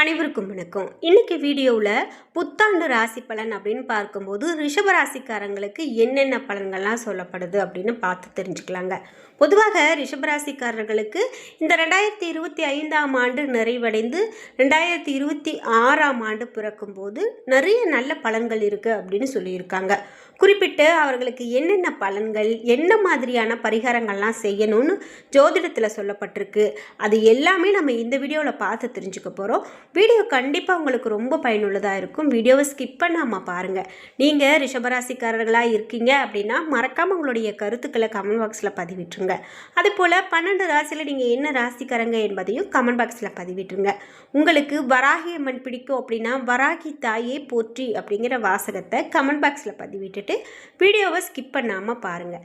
அனைவருக்கும் வணக்கம். இன்னைக்கு வீடியோவில் புத்தாண்டு ராசி பலன் அப்படின்னு பார்க்கும்போது ரிஷப ராசிக்காரங்களுக்கு என்னென்ன பலன்கள்லாம் சொல்லப்படுது அப்படின்னு பார்த்து தெரிஞ்சுக்கலாங்க. பொதுவாக ரிஷபராசிக்காரர்களுக்கு இந்த ரெண்டாயிரத்தி இருபத்தி ஐந்தாம் ஆண்டு நிறைவடைந்து ரெண்டாயிரத்தி இருபத்தி ஆறாம் ஆண்டு பிறக்கும்போது நிறைய நல்ல பலன்கள் இருக்குது அப்படின்னு சொல்லியிருக்காங்க. குறிப்பிட்டு அவர்களுக்கு என்னென்ன பலன்கள் என்ன மாதிரியான பரிகாரங்கள்லாம் செய்யணும்னு ஜோதிடத்தில் சொல்லப்பட்டிருக்கு. அது எல்லாமே நம்ம இந்த வீடியோவில் பார்த்து தெரிஞ்சுக்க போகிறோம் வீடியோ கண்டிப்பாக உங்களுக்கு ரொம்ப பயனுள்ளதாக இருக்கும். வீடியோவை ஸ்கிப் பண்ணாமல் பாருங்கள் நீங்கள் ரிஷபராசிக்காரர்களாக இருக்கீங்க அப்படின்னா மறக்காமல் உங்களுடைய கருத்துக்களை கமெண்ட் பாக்ஸில் பதிவிட்டுருங்க. அதுபோல் பன்னெண்டு ராசியில் நீங்கள் என்ன ராசிக்காரங்க என்பதையும் கமெண்ட் பாக்ஸில் பதிவிட்டுருங்க. உங்களுக்கு வராகி அம்மன் பிடிக்கும் அப்படின்னா வராகி தாயே போற்றி அப்படிங்கிற வாசகத்தை கமெண்ட் பாக்ஸில் பதிவிட்டுட்டு வீடியோவை ஸ்கிப் பண்ணாமல் பாருங்கள்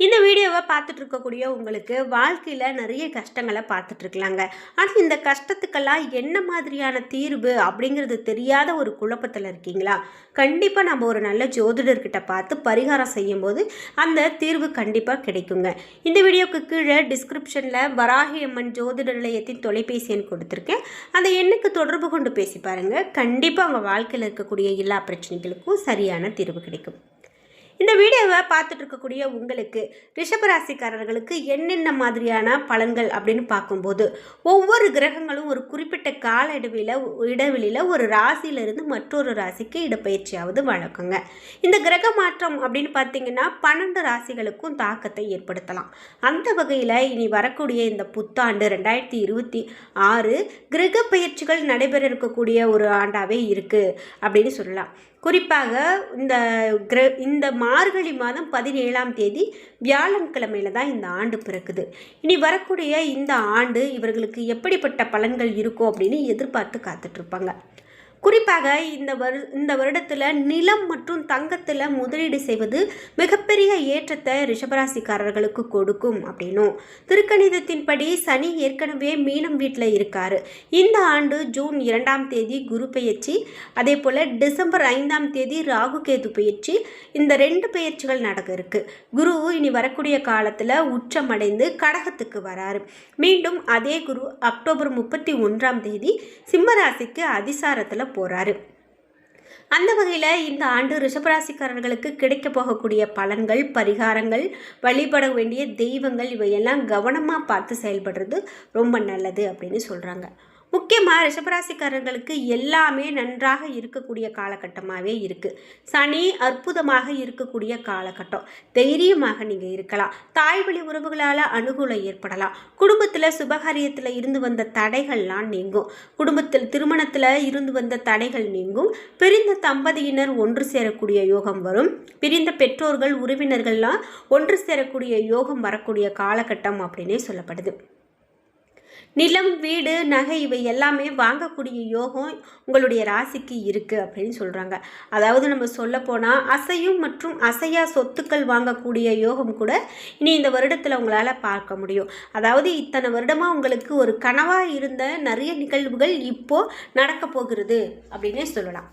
இந்த வீடியோவை பார்த்துட்டு இருக்கக்கூடிய உங்களுக்கு வாழ்க்கையில் நிறைய கஷ்டங்களை பார்த்துட்டு இருக்கலாங்க ஆனால் இந்த கஷ்டத்துக்கெல்லாம் என்ன மாதிரியான தீர்வு அப்படிங்கிறது தெரியாத ஒரு குழப்பத்தில் இருக்கீங்களா? கண்டிப்பாக நம்ம ஒரு நல்ல ஜோதிடர்கிட்ட பார்த்து பரிகாரம் செய்யும்போது அந்த தீர்வு கண்டிப்பாக கிடைக்குங்க. இந்த வீடியோக்கு கீழே டிஸ்கிரிப்ஷனில் வராகி அம்மன் ஜோதிட நிலையத்தின் தொலைபேசி எண் கொடுத்துருக்கேன். அந்த எண்ணுக்கு தொடர்பு கொண்டு பேசி பாருங்கள் கண்டிப்பாக உங்கள் வாழ்க்கையில் இருக்கக்கூடிய எல்லா பிரச்சனைகளுக்கும் சரியான தீர்வு கிடைக்கும். இந்த வீடியோவை பார்த்துட்டு இருக்கக்கூடிய உங்களுக்கு ரிஷபராசிக்காரர்களுக்கு என்னென்ன மாதிரியான பலன்கள் அப்படின்னு பார்க்கும்போது ஒவ்வொரு கிரகங்களும் ஒரு குறிப்பிட்ட கால இடைவெளியில் இடைவெளியில் ஒரு ராசியிலிருந்து மற்றொரு ராசிக்கு இடப்பெயர்ச்சியாவது வழக்கங்க. இந்த கிரக மாற்றம் அப்படின்னு பார்த்தீங்கன்னா பன்னெண்டு ராசிகளுக்கும் தாக்கத்தை ஏற்படுத்தலாம். அந்த வகையில் இனி வரக்கூடிய இந்த புத்தாண்டு ரெண்டாயிரத்தி இருபத்தி ஆறு கிரக பயிற்சிகள் நடைபெற இருக்கக்கூடிய ஒரு ஆண்டாகவே இருக்குது அப்படின்னு சொல்லலாம். குறிப்பாக இந்த கிர இந்த மார்கழி மாதம் பதினேழாம் தேதி வியாழன்கிழமையில் தான் இந்த ஆண்டு பிறக்குது. இனி வரக்கூடிய இந்த ஆண்டு இவர்களுக்கு எப்படிப்பட்ட பலன்கள் இருக்கும் அப்படின்னு எதிர்பார்த்து காத்துட்ருப்பாங்க குறிப்பாக இந்த வரு இந்த வருடத்தில் நிலம் மற்றும் தங்கத்தில் முதலீடு செய்வது மிகப்பெரிய ஏற்றத்தை ரிஷபராசிக்காரர்களுக்கு கொடுக்கும் அப்படின்னும். திருக்கணிதத்தின்படி சனி ஏற்கனவே மீனம் வீட்டில் இருக்கார். இந்த ஆண்டு ஜூன் இரண்டாம் தேதி குரு பயிற்சி அதே போல் டிசம்பர் ஐந்தாம் தேதி ராகு கேது பயிற்சி இந்த ரெண்டு பயிற்சிகள் நடக்க இருக்கு. குரு இனி வரக்கூடிய காலத்தில் உச்சமடைந்து கடகத்துக்கு வராரு. மீண்டும் அதே குரு அக்டோபர் முப்பத்தி ஒன்றாம் தேதி சிம்மராசிக்கு அதிசாரத்தில் போகிறாரு அந்த வகையில் இந்த ஆண்டு ரிஷபராசிக்காரர்களுக்கு கிடைக்க போகக்கூடிய பலன்கள் பரிகாரங்கள் வழிபட வேண்டிய தெய்வங்கள் இவையெல்லாம் கவனமாக பார்த்து செயல்படுறது ரொம்ப நல்லது அப்படின்னு சொல்கிறாங்க முக்கியமாக ரிஷபராசிக்காரர்களுக்கு எல்லாமே நன்றாக இருக்கக்கூடிய காலகட்டமாகவே இருக்குது சனி அற்புதமாக இருக்கக்கூடிய காலகட்டம். தைரியமாக நீங்கள் இருக்கலாம். தாய் வழி உறவுகளால் அனுகூலம் ஏற்படலாம். குடும்பத்தில் சுபகாரியத்தில் இருந்து வந்த தடைகள்லாம் நீங்கும். குடும்பத்தில் திருமணத்தில் இருந்து வந்த தடைகள் நீங்கும். பிரிந்த தம்பதியினர் ஒன்று சேரக்கூடிய யோகம் வரும். பிரிந்த பெற்றோர்கள் உறவினர்கள்லாம் ஒன்று சேரக்கூடிய யோகம் வரக்கூடிய காலகட்டம் அப்படின்னே சொல்லப்படுது. நிலம் வீடு நகை இவை எல்லாமே வாங்கக்கூடிய யோகம் உங்களுடைய ராசிக்கு இருக்குது அப்படின்னு சொல்கிறாங்க அதாவது நம்ம சொல்லப்போனால் அசையும் மற்றும் அசையா சொத்துக்கள் வாங்கக்கூடிய யோகம் கூட இனி இந்த வருடத்தில் உங்களால் பார்க்க முடியும். அதாவது இத்தனை வருடமாக உங்களுக்கு ஒரு கனவாக இருந்த நிறைய நிகழ்வுகள் இப்போது நடக்க போகிறது அப்படின்னே சொல்லலாம்.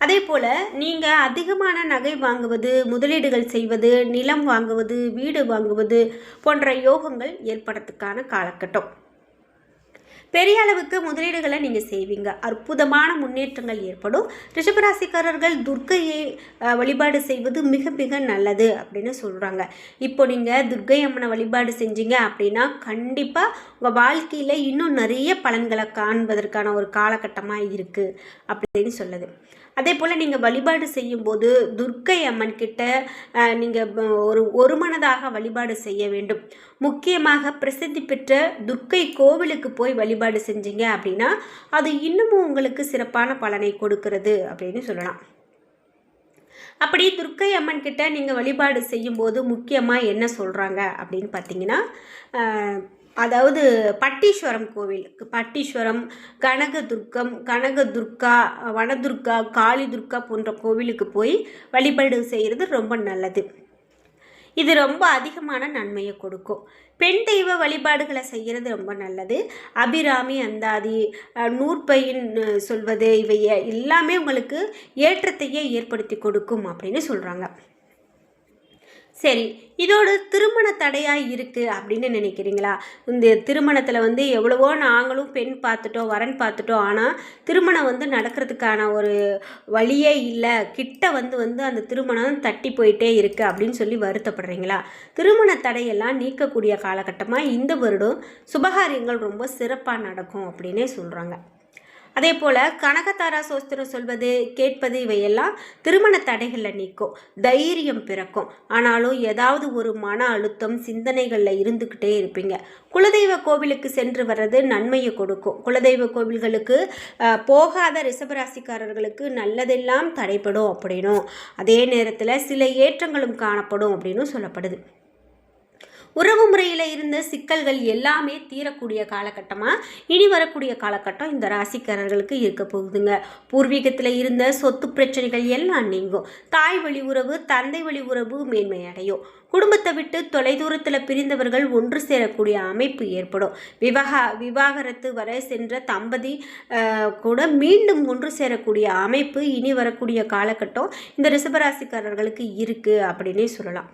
அதே போல் நீங்கள் அதிகமான நகை வாங்குவது முதலீடுகள் செய்வது நிலம் வாங்குவது வீடு வாங்குவது போன்ற யோகங்கள் ஏற்படுறதுக்கான காலகட்டம். பெரிய அளவுக்கு முதலீடுகளை நீங்கள் செய்வீங்க. அற்புதமான முன்னேற்றங்கள் ஏற்படும். ரிஷபராசிக்காரர்கள் துர்க்கையை வழிபாடு செய்வது மிக மிக நல்லது அப்படின்னு சொல்கிறாங்க இப்போ நீங்கள் துர்க்கை அம்மனை வழிபாடு செஞ்சீங்க அப்படின்னா கண்டிப்பாக உங்கள் வாழ்க்கையில் இன்னும் நிறைய பலன்களை காண்பதற்கான ஒரு காலகட்டமாக இருக்குது அப்படின்னு சொல்லுது. அதே போல் நீங்கள் வழிபாடு செய்யும்போது துர்க்கை அம்மன் கிட்ட நீங்கள் ஒரு ஒருமனதாக வழிபாடு செய்ய வேண்டும். முக்கியமாக பிரசித்தி பெற்ற துர்க்கை கோவிலுக்கு போய் வழிபாடு செஞ்சீங்க அப்படின்னா அது இன்னமும் உங்களுக்கு சிறப்பான பலனை கொடுக்கிறது அப்படின்னு சொல்லலாம். அப்படி துர்க்கை அம்மன் கிட்ட நீங்கள் வழிபாடு செய்யும்போது முக்கியமாக என்ன சொல்கிறாங்க அப்படின்னு பார்த்தீங்கன்னா அதாவது பட்டீஸ்வரம் கோவில் பட்டீஸ்வரம் கனக துர்க்கம் கனக துர்க்கா வனதுர்கா காளி துர்கா போன்ற கோவிலுக்கு போய் வழிபாடு செய்கிறது ரொம்ப நல்லது. இது ரொம்ப அதிகமான நன்மையை கொடுக்கும். பெண் தெய்வ வழிபாடுகளை செய்கிறது ரொம்ப நல்லது. அபிராமி அந்தாதி நூற்பையின் சொல்வது இவை எல்லாமே உங்களுக்கு ஏற்றத்தையே ஏற்படுத்தி கொடுக்கும் அப்படின்னு சொல்கிறாங்க சரி இதோடு திருமண தடையாக இருக்குது அப்படின்னு நினைக்கிறீங்களா? இந்த திருமணத்தில் வந்து எவ்வளவோ நாங்களும் பெண் பார்த்துட்டோம் வரன் பார்த்துட்டோம். ஆனால் திருமணம் வந்து நடக்கிறதுக்கான ஒரு வழியே இல்லை. கிட்ட வந்து வந்து அந்த திருமணம் தட்டி போயிட்டே இருக்குது அப்படின்னு சொல்லி வருத்தப்படுறீங்களா? திருமண தடையெல்லாம் நீக்கக்கூடிய காலகட்டமாக இந்த வருடம் சுபகாரியங்கள் ரொம்ப சிறப்பாக நடக்கும் அப்படின்னே சொல்கிறாங்க அதே போல் கனகதாரா சோஸ்திரம் சொல்வது கேட்பது இவையெல்லாம் திருமண தடைகளை நீக்கும் தைரியம் பிறக்கும். ஆனாலும் ஏதாவது ஒரு மன அழுத்தம் சிந்தனைகளில் இருந்துக்கிட்டே இருப்பீங்க. குலதெய்வ கோவிலுக்கு சென்று வர்றது நன்மையை கொடுக்கும். குலதெய்வ கோவில்களுக்கு போகாத ரிசபராசிக்காரர்களுக்கு நல்லதெல்லாம் தடைப்படும் அப்படின்னும். அதே நேரத்தில் சில ஏற்றங்களும் காணப்படும் அப்படின்னும் சொல்லப்படுது. உறவு முறையில் இருந்த சிக்கல்கள் எல்லாமே தீரக்கூடிய காலகட்டமாக இனி வரக்கூடிய காலகட்டம் இந்த ராசிக்காரர்களுக்கு இருக்க போகுதுங்க. பூர்வீகத்தில் இருந்த சொத்து பிரச்சனைகள் எல்லாம் நீங்கும். தாய் வழி உறவு தந்தை வழி உறவு மேன்மை அடையும் குடும்பத்தை விட்டு தொலைதூரத்தில் பிரிந்தவர்கள் ஒன்று சேரக்கூடிய அமைப்பு ஏற்படும். விவாக விவாகரத்து வரை சென்ற தம்பதி கூட மீண்டும் ஒன்று சேரக்கூடிய அமைப்பு இனி வரக்கூடிய காலகட்டம் இந்த ரிசபராசிக்காரர்களுக்கு இருக்குது அப்படின்னே சொல்லலாம்.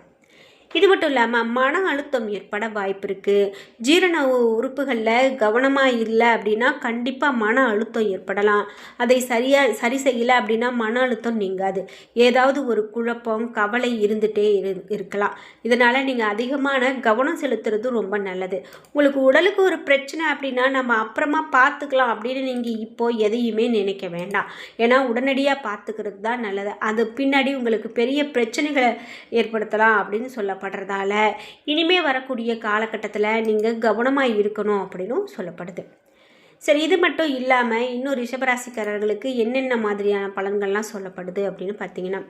இது மட்டும் இல்லாமல் மன அழுத்தம் ஏற்பட வாய்ப்பு இருக்குது ஜீரண உறுப்புகளில் கவனமாக இல்லை அப்படின்னா கண்டிப்பாக மன அழுத்தம் ஏற்படலாம். அதை சரியாக சரி செய்யலை அப்படின்னா மன அழுத்தம் நீங்காது. ஏதாவது ஒரு குழப்பம் கவலை இருந்துகிட்டே இரு இருக்கலாம். இதனால் நீங்கள் அதிகமான கவனம் செலுத்துறது ரொம்ப நல்லது. உங்களுக்கு உடலுக்கு ஒரு பிரச்சனை அப்படின்னா நம்ம அப்புறமா பார்த்துக்கலாம் அப்படின்னு நீங்கள் இப்போ எதையுமே நினைக்க வேண்டாம். ஏன்னா உடனடியாக பார்த்துக்கிறது தான் நல்லது. அது பின்னாடி உங்களுக்கு பெரிய பிரச்சனைகளை ஏற்படுத்தலாம் அப்படின்னு சொல்லப்படுறதால இனிமே வரக்கூடிய காலகட்டத்தில் நீங்கள் கவனமாக இருக்கணும் அப்படின்னும் சொல்லப்படுது. சரி இது மட்டும் இல்லாமல் இன்னும் ரிஷபராசிக்காரர்களுக்கு என்னென்ன மாதிரியான பலன்கள்லாம் சொல்லப்படுது அப்படின்னு பார்த்தீங்கன்னா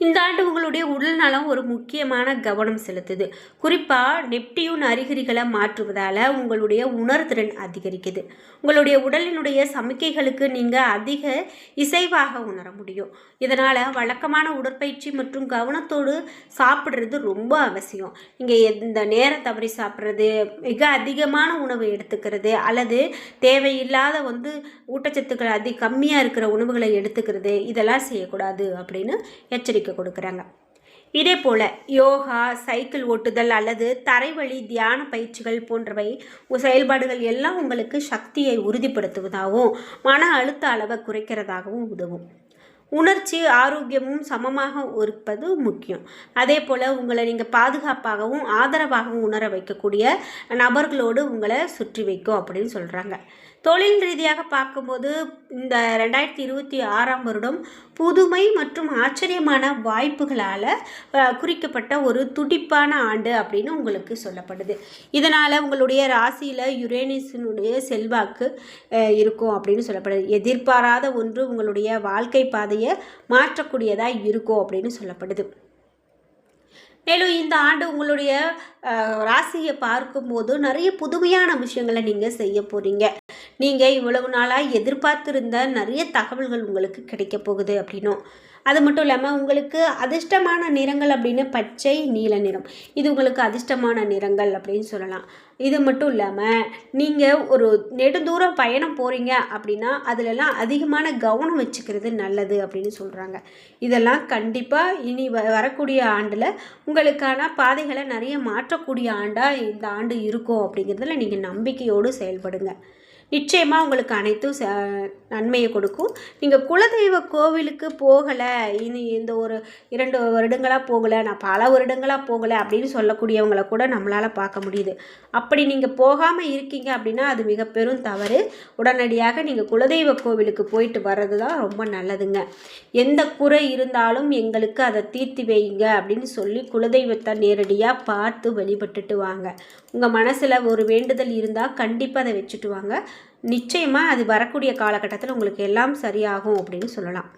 இந்த ஆண்டு உங்களுடைய உடல்நலம் ஒரு முக்கியமான கவனம் செலுத்துது. குறிப்பாக நெப்டியூன் அறிகுறிகளை மாற்றுவதால் உங்களுடைய உணர்திறன் அதிகரிக்குது. உங்களுடைய உடலினுடைய சமிக்கைகளுக்கு நீங்கள் அதிக இசைவாக உணர முடியும். இதனால் வழக்கமான உடற்பயிற்சி மற்றும் கவனத்தோடு சாப்பிட்றது ரொம்ப அவசியம். நீங்கள் இந்த நேரம் தவறி சாப்பிட்றது மிக அதிகமான உணவு எடுத்துக்கிறது அல்லது தேவையில்லாத வந்து ஊட்டச்சத்துக்கள் அதி கம்மியாக இருக்கிற உணவுகளை எடுத்துக்கிறது இதெல்லாம் செய்யக்கூடாது அப்படின்னு எச்சரிக்கை கொடுக்குறாங்க. இதே போல் யோகா சைக்கிள் ஓட்டுதல் அல்லது தரைவழி தியான பயிற்சிகள் போன்றவை செயல்பாடுகள் எல்லாம் உங்களுக்கு சக்தியை உறுதிப்படுத்துவதாகவும் மன அழுத்த அளவை குறைக்கிறதாகவும் உதவும். உணர்ச்சி ஆரோக்கியமும் சமமாக இருப்பது முக்கியம். அதே போல் உங்களை நீங்கள் பாதுகாப்பாகவும் ஆதரவாகவும் உணர வைக்கக்கூடிய நபர்களோடு உங்களை சுற்றி வைக்கும் அப்படின்னு சொல்கிறாங்க தொழில் ரீதியாக பார்க்கும்போது இந்த ரெண்டாயிரத்தி இருபத்தி ஆறாம் வருடம் புதுமை மற்றும் ஆச்சரியமான வாய்ப்புகளால் குறிக்கப்பட்ட ஒரு துடிப்பான ஆண்டு அப்படின்னு உங்களுக்கு சொல்லப்படுது. இதனால் உங்களுடைய ராசியில் யுரேனிஸினுடைய செல்வாக்கு இருக்கும் அப்படின்னு சொல்லப்படுது. எதிர்பாராத ஒன்று உங்களுடைய வாழ்க்கை பாதை பாதையை மாற்றக்கூடியதாக இருக்கும் அப்படின்னு சொல்லப்படுது. மேலும் இந்த ஆண்டு உங்களுடைய ராசியை பார்க்கும்போது நிறைய புதுமையான விஷயங்களை நீங்கள் செய்ய போகிறீங்க நீங்கள் இவ்வளவு நாளாக எதிர்பார்த்துருந்த நிறைய தகவல்கள் உங்களுக்கு கிடைக்க போகுது அப்படின்னும். அது மட்டும் இல்லாமல் உங்களுக்கு அதிர்ஷ்டமான நிறங்கள் அப்படின்னு பச்சை நீல நிறம். இது உங்களுக்கு அதிர்ஷ்டமான நிறங்கள் அப்படின்னு சொல்லலாம். இது மட்டும் இல்லாமல் நீங்கள் ஒரு நெடுந்தூரம் பயணம் போகிறீங்க அப்படின்னா அதிலெல்லாம் அதிகமான கவனம் வச்சுக்கிறது நல்லது அப்படின்னு சொல்கிறாங்க இதெல்லாம் கண்டிப்பாக இனி வ வரக்கூடிய ஆண்டில் உங்களுக்கான பாதைகளை நிறைய மாற்றக்கூடிய ஆண்டாக இந்த ஆண்டு இருக்கும் அப்படிங்கிறதுல நீங்கள் நம்பிக்கையோடு செயல்படுங்க. நிச்சயமாக உங்களுக்கு அனைத்தும் ச நன்மையை கொடுக்கும். நீங்கள் குலதெய்வ கோவிலுக்கு போகலை இனி இந்த ஒரு இரண்டு வருடங்களாக போகலை நான் பல வருடங்களாக போகலை அப்படின்னு சொல்லக்கூடியவங்களை கூட நம்மளால் பார்க்க முடியுது. அப்படி நீங்கள் போகாமல் இருக்கீங்க அப்படின்னா அது மிக பெரும் தவறு. உடனடியாக நீங்கள் குலதெய்வ கோவிலுக்கு போயிட்டு வர்றது தான் ரொம்ப நல்லதுங்க. எந்த குறை இருந்தாலும் எங்களுக்கு அதை தீர்த்து வைங்க அப்படின்னு சொல்லி குலதெய்வத்தை நேரடியாக பார்த்து வழிபட்டுட்டு வாங்க. உங்கள் மனசில் ஒரு வேண்டுதல் இருந்தால் கண்டிப்பாக அதை வச்சுட்டு வாங்க. நிச்சயமாக அது வரக்கூடிய காலகட்டத்தில் உங்களுக்கு எல்லாம் சரியாகும் அப்படின்னு சொல்லலாம்.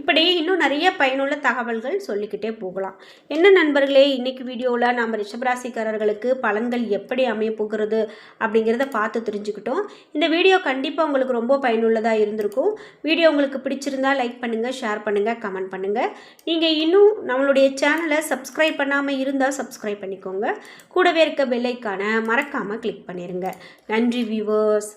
இப்படி இன்னும் நிறைய பயனுள்ள தகவல்கள் சொல்லிக்கிட்டே போகலாம். என்ன நண்பர்களே இன்னைக்கு வீடியோவில் நம்ம ரிஷபராசிக்காரர்களுக்கு பலன்கள் எப்படி அமைய போகிறது அப்படிங்கிறத பார்த்து தெரிஞ்சுக்கிட்டோம். இந்த வீடியோ கண்டிப்பாக உங்களுக்கு ரொம்ப பயனுள்ளதாக இருந்திருக்கும். வீடியோ உங்களுக்கு பிடிச்சிருந்தா லைக் பண்ணுங்கள் ஷேர் பண்ணுங்கள் கமெண்ட் பண்ணுங்கள் நீங்கள் இன்னும் நம்மளுடைய சேனலை சப்ஸ்கிரைப் பண்ணாமல் இருந்தால் சப்ஸ்கிரைப் பண்ணிக்கோங்க. கூடவே இருக்க பெல்லைக்கான மறக்காமல் கிளிக் பண்ணிடுங்க நன்றி வியூவர்ஸ்